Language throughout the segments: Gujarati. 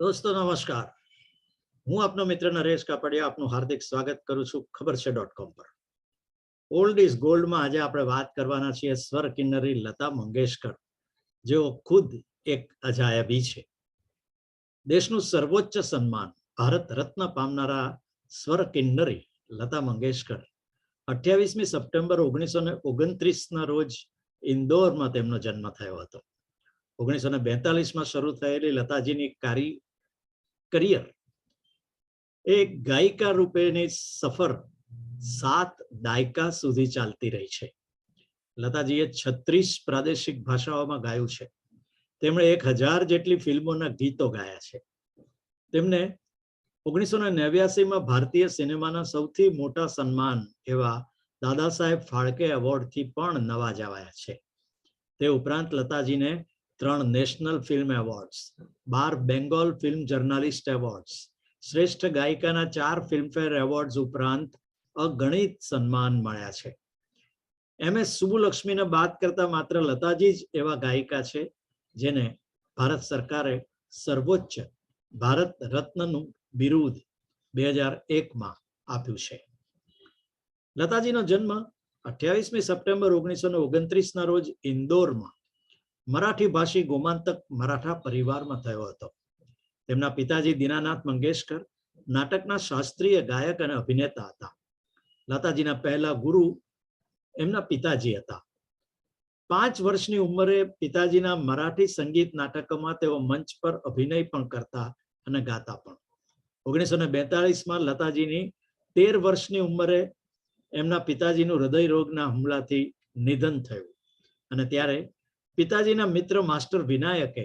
દોસ્તો, નમસ્કાર. હું આપનો મિત્ર નરેશ કાપડિયા આપનું હાર્દિક સ્વાગત કરું છું ખબર છે ડોટ કોમ પર. ઓલ્ડ ઇઝ ગોલ્ડમાં આજે આપણે વાત કરવાના છીએ સ્વર કિન્નરી લતા મંગેશકર, જેઓ ખુદ એક અજાયબી છે. દેશનું સર્વોચ્ચ સન્માન ભારત રત્ન પામનારા સ્વર કિન્નરી લતા મંગેશકર અઠ્યાવીસમી સપ્ટેમ્બર ઓગણીસો ને ઓગણત્રીસના રોજ ઇન્દોરમાં તેમનો જન્મ થયો હતો. ઓગણીસો ને બેતાલીસમાં શરૂ થયેલી લતાજીની કારી કરિયર એ ગાયિકા રૂપેની સફર સાત દાયકા સુધી ચાલતી રહી છે. લતાજીએ છત્રીસ પ્રાદેશિક ભાષાઓમાં ગાયું છે. તેમણે એક હજાર જેટલી ફિલ્મોના ગીતો ગાયા છે. તેમને ઓગણીસો ને નેવ્યાસીમાં ભારતીય સિનેમાના સૌથી મોટા સન્માન એવા દાદા સાહેબ ફાળકે એવોર્ડથી પણ નવાજાવાયા છે. તે ઉપરાંત લતાજીને ત્રણ નેશનલ ફિલ્મ એવોર્ડ્સ, બાર બેંગોલ ફિલ્મ જર્નાલિસ્ટ એવોર્ડ્સ, શ્રેષ્ઠ ગાયિકાના ચાર ફિલ્મફેર એવોર્ડ્સ ઉપરાંત અગણિત સન્માન મળ્યા છે. એમ. એસ. સુબુલક્ષ્મીને બાદ કરતા માત્ર લતાજી જ એવા ગાયિકા છે, જેને ભારત સરકારે સર્વોચ્ચ ભારત રત્નનું બિરુદ બે હજાર એકમાં આપ્યું છે. લતાજીનો જન્મ અઠ્યાવીસમી સપ્ટેમ્બર ઓગણીસો ઓગણત્રીસના રોજ ઇન્દોરમાં મરાઠી ભાષી ગોમાંતક મરાઠા પરિવારમાં થયો હતો. તેમના પિતાજી દીનાનાથ મંગેશકર નાટકના શાસ્ત્રીય ગાયક અને અભિનેતા હતા. લતાજીના પહેલા ગુરુ એમના પિતાજી હતા. પાંચ વર્ષની ઉંમરે પિતાજીના મરાઠી સંગીત નાટકોમાં તેઓ મંચ પર અભિનય પણ કરતા અને ગાતા પણ. ઓગણીસો ને બેતાળીસમાં લતાજીની તેર વર્ષની ઉંમરે એમના પિતાજીનું હૃદય રોગના હુમલાથી નિધન થયું અને ત્યારે પિતાજીના મિત્ર માસ્ટર વિનાયકે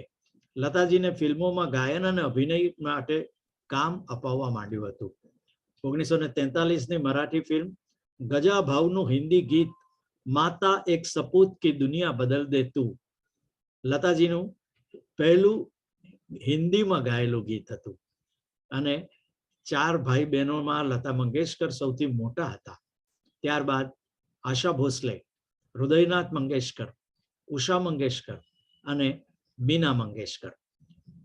લતાજીને ફિલ્મોમાં ગાયન અને અભિનય માટે કામ અપાવવા માંડ્યું હતું. ઓગણીસો ને તેતાલીસની મરાઠી ફિલ્મ ગજા ભાવનું હિન્દી ગીત માતા એક સપૂત કી દુનિયા બદલ દે તું. લતાજીનું પહેલું હિન્દીમાં ગાયેલું ગીત હતું. અને ચાર ભાઈ બહેનોમાં લતા મંગેશકર સૌથી મોટા હતા. ત્યારબાદ આશા ભોસલે, હૃદયનાથ મંગેશકર ઉષા મંગેશકર અને મીના મંગેશકર.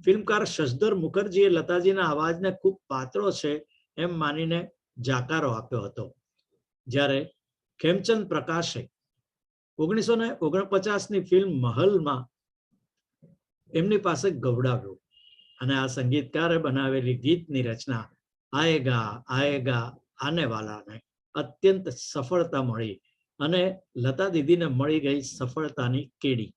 ફિલ્મકાર શશધર મુખર્જીએ લતાજીના અવાજને ખૂબ પાત્રો છે એમ માનીને જાકારો આપ્યો હતો. જ્યારે ખેમચંદ પ્રકાશે ઓગણીસો ને ઓગણપચાસની ફિલ્મ મહલમાં એમની પાસે ગવડાવ્યું અને આ સંગીતકારે બનાવેલી ગીતની રચના આયેગા આયેગા આને વાલાને અત્યંત સફળતા મળી અને લતા દીદીને મળી ગઈ સફળતાની કેડી.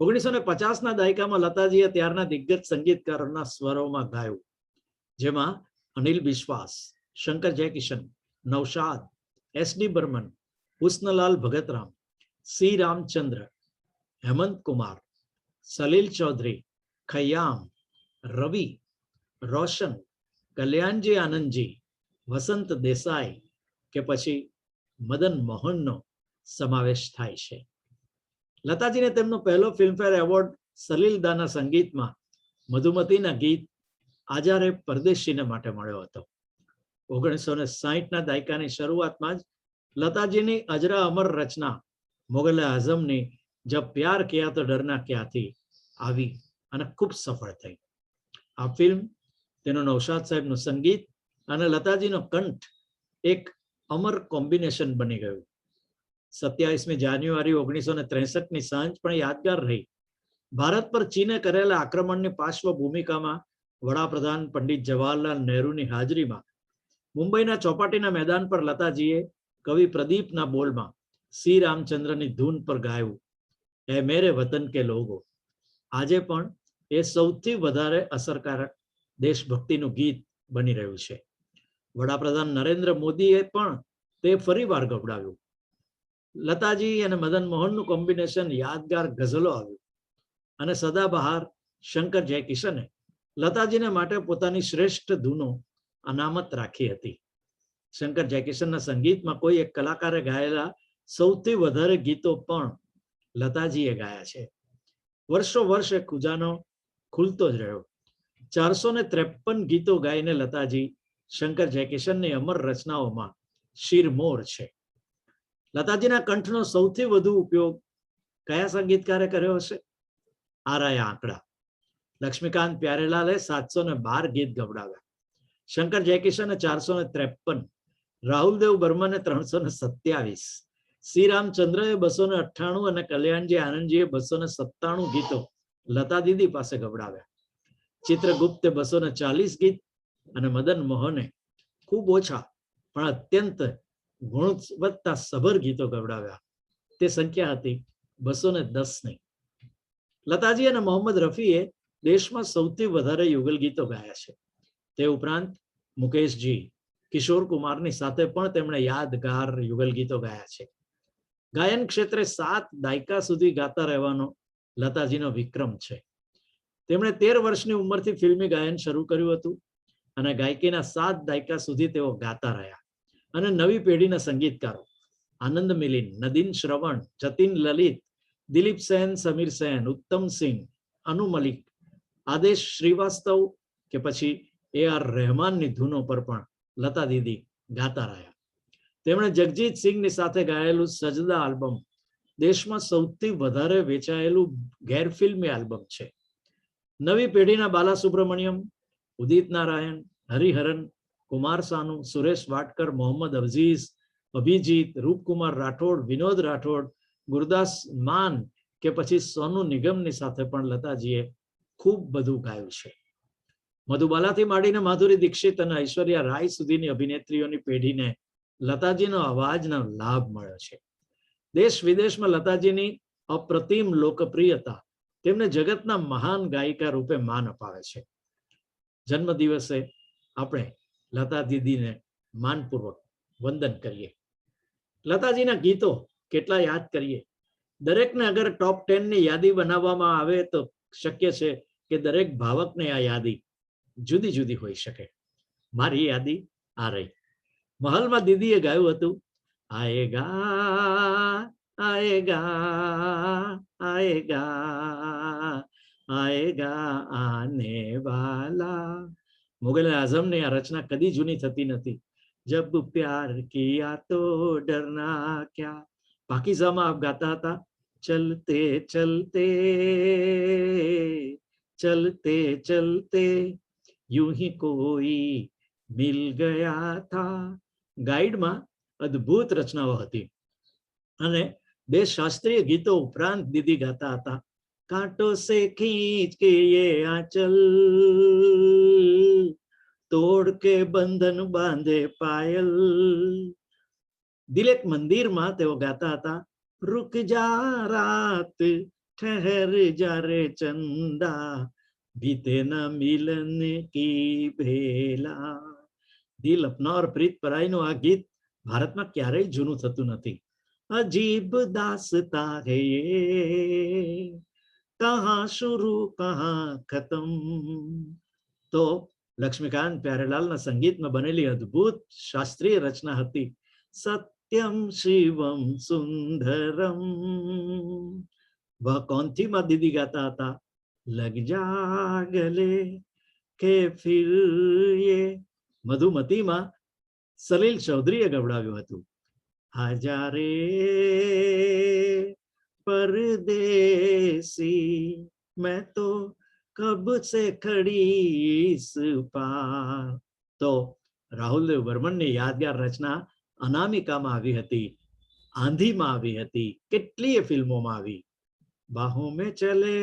ઓગણીસો ને પચાસના દાયકામાં લતાજીએ ત્યારના દિગ્ગજ સંગીતકારોના સ્વરોમાં ગાયું, જેમાં Anil Vishwas, Shankar Jaikishan, Naushad, S D Burman, Husnlal Bhagatram, C Ramchandra, Hemant Kumar, Salil Chowdhury, Khayyam, Ravi, Roshan, Kalyanji Anandji, Vasant Desai કે પછી મદન મોહનનો સમાવેશ થાય છે. લતાજીને તેમનો પહેલો ફિલ્મફેર એવોર્ડ સલીલદાના સંગીતમાં મધુમતીના ગીત આજારે પરદેશીને માટે મળ્યો હતો. ઓગણીસો ને સાહીઠના દાયકાની શરૂઆતમાં જ લતાજીની અજરા અમર રચના મોગલે આઝમની જબ પ્યાર ક્યાં તો ડરના ક્યાંથી આવી અને ખૂબ સફળ થઈ. આ ફિલ્મ તેનું નૌશાદ સાહેબનું સંગીત અને લતાજીનો કંઠ એક અમર કોમ્બિનેશન બની ગયું. સત્યાવીસમી જાન્યુઆરી ઓગણીસો ને ત્રેસઠની સાંજ પણ યાદગાર રહી. ભારત પર ચીને કરેલા આક્રમણની પાર્શ્વ ભૂમિકામાં વડાપ્રધાન પંડિત જવાહરલાલ નહેરુની હાજરીમાં, મુંબઈના ચોપાટીના મેદાન પર લતાજીએ કવિ પ્રદીપના બોલમાં શ્રી રામચંદ્રની ધૂન પર ગાયું એ મેરે વતન કે લોગો. આજે પણ એ સૌથી વધારે અસરકારક દેશભક્તિનું ગીત બની રહ્યું છે. વડાપ્રધાન નરેન્દ્ર મોદીએ પણ તે ફરીવાર ગવડાવ્યું લતાજી અને મદન મોહનનું કોમ્બિનેશન યાદગાર ગઝલો આવ્યું. અને સદાબહાર શંકર જયકિશને લતાજીને માટે પોતાની શ્રેષ્ઠ ધૂનો અનામત રાખી હતી. શંકર જયકિશનના સંગીતમાં કોઈ એક કલાકારે ગાયેલા સૌથી વધારે ગીતો પણ લતાજીએ ગાયા છે. વર્ષો વર્ષે ખુજાનો ખુલતો જ રહ્યો. ચારસો ને ત્રેપન ગીતો ગાઈને લતાજી શંકર જયકિશનની અમર રચનાઓમાં શિરમોર છે. લતાજીના કંઠનો સૌથી વધુ ઉપયોગ કયા સંગીતકારે કર્યો હશે? આરાય આંકડા. લક્ષ્મીકાંત પ્યારેલાલે સાતસો ને બાર ગીત ગવડાવ્યા. શંકર જયકિશને ચારસો ને ત્રેપન. રાહુલદેવ બર્મને ત્રણસો ને સત્યાવીસ. શ્રી રામચંદ્રએ બસો ને અઠ્ઠાણું અને કલ્યાણજી આનંદજીએ બસો ને સત્તાણું ગીતો લતા દીદી પાસે ગવડાવ્યા. ચિત્રગુપ્તે બસો ને ચાલીસ ગીત અને મદન મોહને ખૂબ ઓછા પણ અત્યંત ગુણવત્તા સભર ગીતો ગવડાવ્યા. તે સંખ્યા હતી બસો ને દસની. લતાજી અને મોહમ્મદ રફીએ દેશમાં સૌથી વધારે યુગલ ગીતો ગાયા છે. તે ઉપરાંત મુકેશજી, કિશોર કુમારની સાથે પણ તેમણે યાદગાર યુગલ ગીતો ગાયા છે. ગાયન ક્ષેત્રે સાત દાયકા સુધી ગાતા રહેવાનો લતાજીનો વિક્રમ છે. તેમણે તેર વર્ષની ઉંમરથી ફિલ્મી ગાયન શરૂ કર્યું હતું. અને ગાયકીના સાત દાયકા સુધી તેઓ ગાતા રહ્યા. અને નવી પેઢીના સંગીતકારો, આનંદ મિલિન નદીન શ્રવણ, જતીન લલિત, દિલીપ સેન, સમીર સેન, ઉત્તમ સિંહ, અનુ મલિક, આદેશ શ્રીવાસ્તવ કે પછી એ આર રહેમાનની ધૂનો પર પણ લતા દીદી ગાતા રહ્યા. તેમણે જગજીત સિંહની સાથે ગાયેલું સજદા આલ્બમ દેશમાં સૌથી વધારે વેચાયેલું ગેરફિલ્મી આલ્બમ છે. નવી પેઢીના બાલા સુબ્રમણ્યમ ઉદિત નારાયણ હરિહરન કુમાર સાનુ સુરેશ વાટકર મોહમ્મદ અઝીઝ અભિજીત રૂપકુમાર રાઠોડ વિનોદ રાઠોડ ગુરદાસ માન કે પછી સોનુ નિગમની સાથે પણ લતાજીએ ખૂબ બધું ગાયું છે. મધુબાલાથી માંડીને માધુરી દીક્ષિત અને ઐશ્વર્યા રાય સુધીની અભિનેત્રીઓની પેઢીને લતાજીનો અવાજનો લાભ મળ્યો છે. દેશ વિદેશમાં લતાજીની અપ્રતિમ લોકપ્રિયતા તેમને જગતના મહાન ગાયિકા રૂપે માન અપાવે છે. જન્મ દિવસે આપણે લતા દીદીને માનપૂર્વક વંદન કરીએ. લતાજીના ગીતો કેટલા યાદ કરીએ. દરેકને અગર ટોપ ટેનની યાદી બનાવવામાં આવે તો શક્ય છે કે દરેક ભાવકને આ યાદી જુદી જુદી હોઈ શકે. મારી યાદી આ રહી. મહલમાં દીદીએ ગાયું હતું આએગા આએગા આએગા આએગા આને વાલા મુગલ આઝમની આ રચના કદી જૂની થતી નથી જબ પ્યાર કિયા તો ડરના ક્યા પાકિઝામાં આપ ગાતા હતા ચલતે ચલતે ચલતે ચલતે यूं ही कोई मिल ગયા થા ગાઈડમાં અદ્ભુત રચનાઓ હતી અને બે શાસ્ત્રીય ગીતો ઉપરાંત દીદી ગાતા હતા કાંટો સે ખીંચ કે યે આંચલ તોડ કે બંધન બાંધે પાયલ દિલેક મંદિરમાં તેઓ ગાતા હતા રૂક જા રાત ઠહેર જા રે ચંદા बीते न मिलन की भेला દિલ અપનાર પ્રીત પરાઈનું આ ગીત ભારતમાં ક્યારેય જૂનું થતું નથી અજીબ દાસતા હે યે કહા શુરુ કહા ખતમ તો લક્ષ્મીકાંત પ્યારેલાલના સંગીતમાં બનેલી અદ્ભુત શાસ્ત્રીય રચના હતી સત્યમ શિવમ સુંદરમ વહ કોનથી માં દીદી ગાતા હતા लग जा गले કે ફિર યે મધુમતીમાં સલીલ ચૌધરીએ ગવડાવ્યું હતું હજારે પરદેસી મેં તો કબ સે ખડી ઇસ પાર તો રાહુલ દેવ બર્મનની યાદગાર રચના અનામિકામાં આવી હતી આંધીમાં આવી હતી કેટલીય ફિલ્મોમાં આવી બાહો મેં ચલે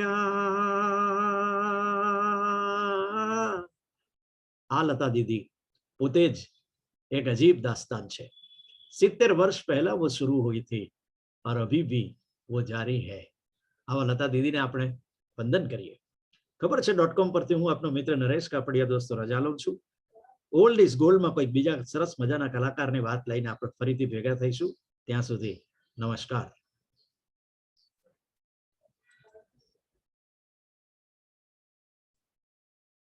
આ લતા દીદી પોતે જ એક અજીબ દાસ્તાન છે સિત્તેર વર્ષ પહેલા वो शुरू हुई थी और अभी भी વો જારી હૈ આવા લતા દીદીને આપણે વંદન કરીએ ખબર છે ડોટ કોમ પરથી હું આપનો મિત્ર નરેશ કાપડિયા દોસ્તો રજા લઉં છું ઓલ્ડ ઇઝ ગોલ્ડમાં કોઈ બીજા સરસ મજાના કલાકારની વાત લઈને આપણે ફરીથી ભેગા થઈશું ત્યાં સુધી નમસ્કાર